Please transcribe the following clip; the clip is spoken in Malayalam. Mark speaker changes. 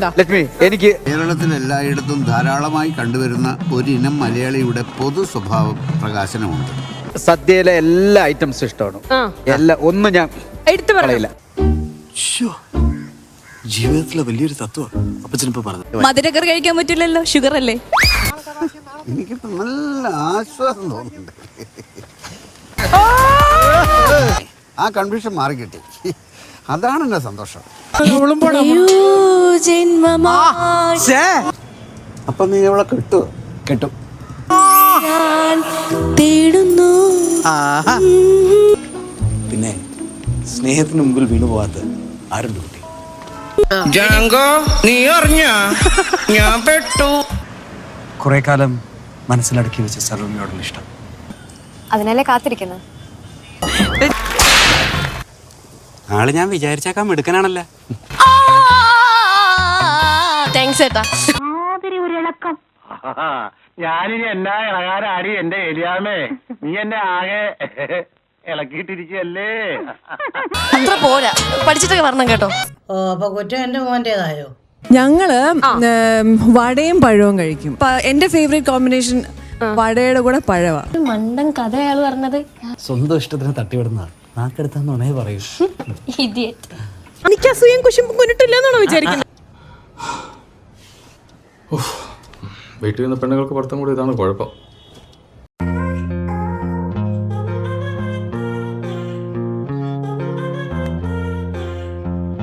Speaker 1: ലക്ഷ്മി എനിക്ക്
Speaker 2: കേരളത്തിൽ എല്ലായിടത്തും ധാരാളമായി കണ്ടുവരുന്ന ഒരിനം മലയാളിയുടെ പൊതു സ്വഭാവ പ്രകാശനമുണ്ട്.
Speaker 1: സദ്യയിലെ എല്ലാ ഐറ്റംസും ഇഷ്ടമാണ്. എല്ലാ ഒന്നും ഞാൻ
Speaker 3: എടുത്തു
Speaker 4: പറയില്ല. ജീവിതത്തിലെ വലിയൊരു തത്വം അപ്പച്ചനിപ്പോ പറഞ്ഞത്.
Speaker 5: മധുരക്കറി കഴിക്കാൻ പറ്റില്ലല്ലോ ഷുഗർ അല്ലേ
Speaker 2: എനിക്ക് നല്ല ആശ്വാസം തോന്നുന്നുണ്ട്. ആ കൺഫ്യൂഷൻ മാറി കിട്ടി അതാണ് എന്റെ സന്തോഷം. അപ്പൊ നീ അവളെ കിട്ടുമോ
Speaker 1: കിട്ടും.
Speaker 5: തേടുന്നു.
Speaker 4: പിന്നെ സ്നേഹത്തിന് മുമ്പിൽ വീണു പോവാത്ത ആരുണ്ട് കുട്ടി?
Speaker 6: ജാങ്കോ നീ അറിഞ്ഞ? ഞാൻ പെട്ടു.
Speaker 4: കുറെ കാലം മനസ്സിലടക്കി വെച്ച സർവമിയോടുള്ള ഇഷ്ടം.
Speaker 7: അതിനല്ലേ കാത്തിരിക്കുന്നു?
Speaker 4: ആൾ ഞാൻ വിചാരിച്ചേക്കാൻ മിടുക്കനാണല്ലേ.
Speaker 3: താങ്ക്സ് ഏട്ടാ.
Speaker 8: ഞാനിനി എന്നാ ഇളകാരാടി എന്റെ എലിയാമേ നീ എന്നെ ആകെ ഇളക്കിയിട്ടിരിക്കല്ലേ
Speaker 3: അത്ര പോരാ. പഠിച്ചിട്ടൊക്കെ വരണം കേട്ടോ.
Speaker 9: ഓ അപ്പൊ കുറ്റം എന്റെ മോന്റേതായോ
Speaker 10: ഞങ്ങൾ വടയും പഴവും കഴിക്കും. എന്റെ ഫേവറേറ്റ് കോമ്പിനേഷൻ വടയുടെ കൂടെ പഴവാ.
Speaker 7: മണ്ടൻ കഥ അയാൾ പറഞ്ഞത്.
Speaker 4: സ്വന്തം ഇഷ്ടത്തിന് തട്ടിവിടുന്ന പറയൂ.
Speaker 7: ഇഡിയറ്റ്
Speaker 10: എനിക്ക് അസൂയം കുശുമ്പും കൊണ്ടിട്ടില്ലെന്നാണോ വിചാരിക്കുന്നത്?
Speaker 11: വീട്ടിൽ നിന്ന് പെണ്ണുങ്ങൾക്ക് പഠിത്തം കൂടി ഇതാണ് കുഴപ്പം.